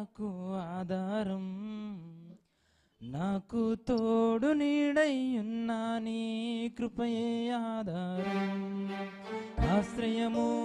నాకు ఆధారం. నాకు తోడు నీడయ్యున్నా నీ కృపయే ఆధారం. ఆశ్రయము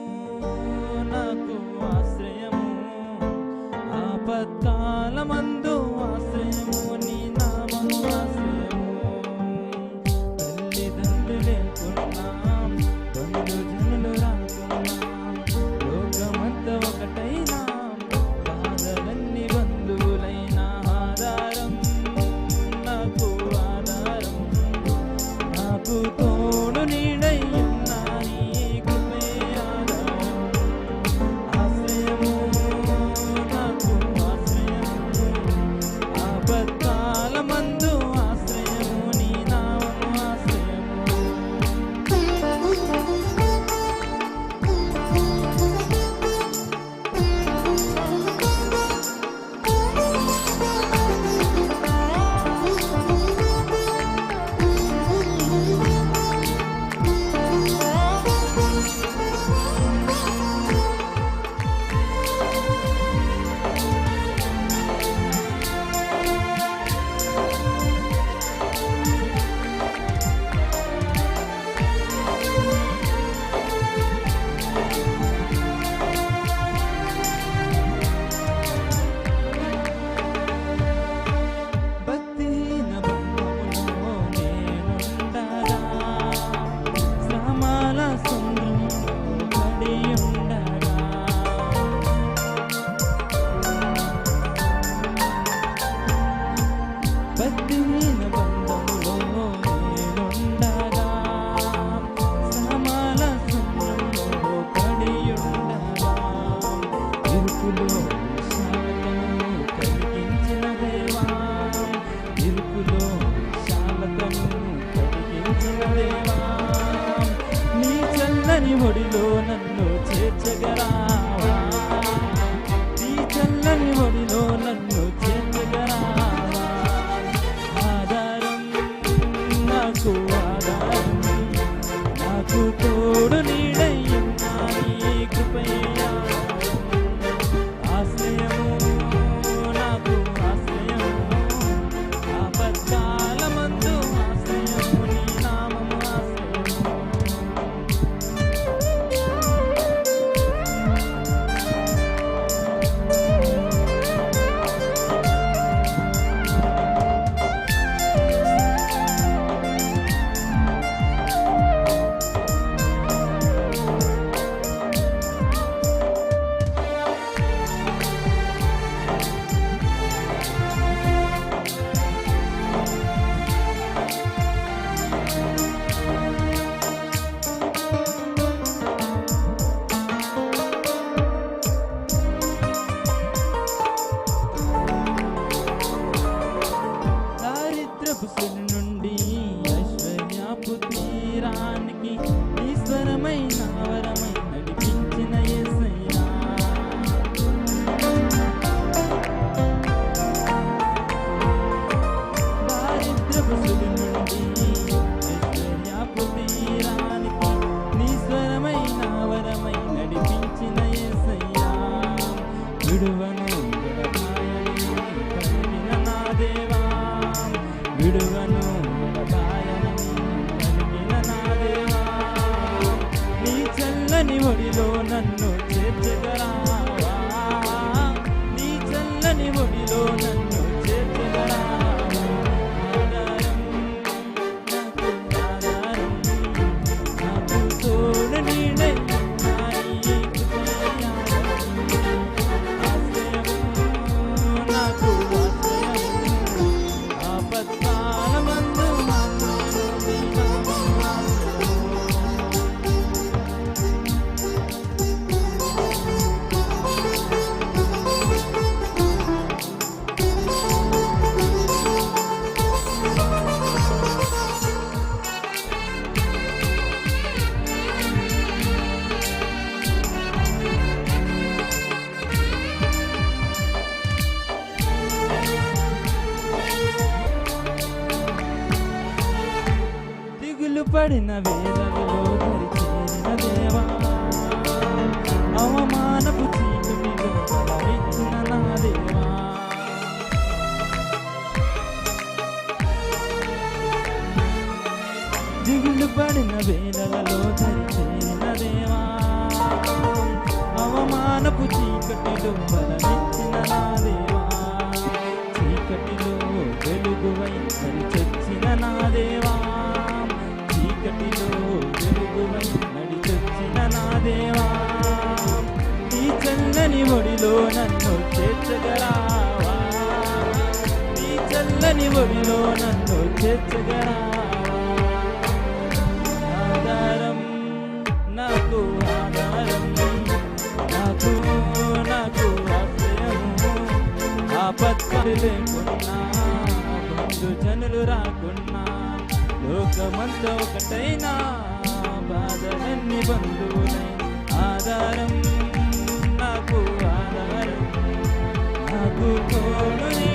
ఒడిలో నన్ను చేర్చగరావా యబుకుని నుండి ఐశ్వర్యాపు తీరానికి ఈశ్వరమైన వరమై నడిపించిన ఎసయ్యా నుండి ఐశ్వర్యాపు తీరానికి ఈశ్వరమైన వరమై నడిపించిన ఎసయ్యా విడువ నీ ఒడిలో నన్ను చేర్చగరా పడిన వేళలలో దరిచేరిన దేవా అవమానపు దిగులు పడిన వేళలలో దరిచేరిన దేవా అవమానపు నా దేవా. ఒడిలో నన్ను చేర్చగరావా ఈ చల్లని ఒడిలో నన్ను చేర్చగరావా ఆధారం నాకు ఆధారం నాకు నాకు ఆశ్రయము. ఆపత్తులు లేకున్నా బంధు జనులు రాకున్నా లోకమంతా ఒకటైనా బాధలన్నీ బంధువులై ఆధారం నాకు Oh, oh, oh.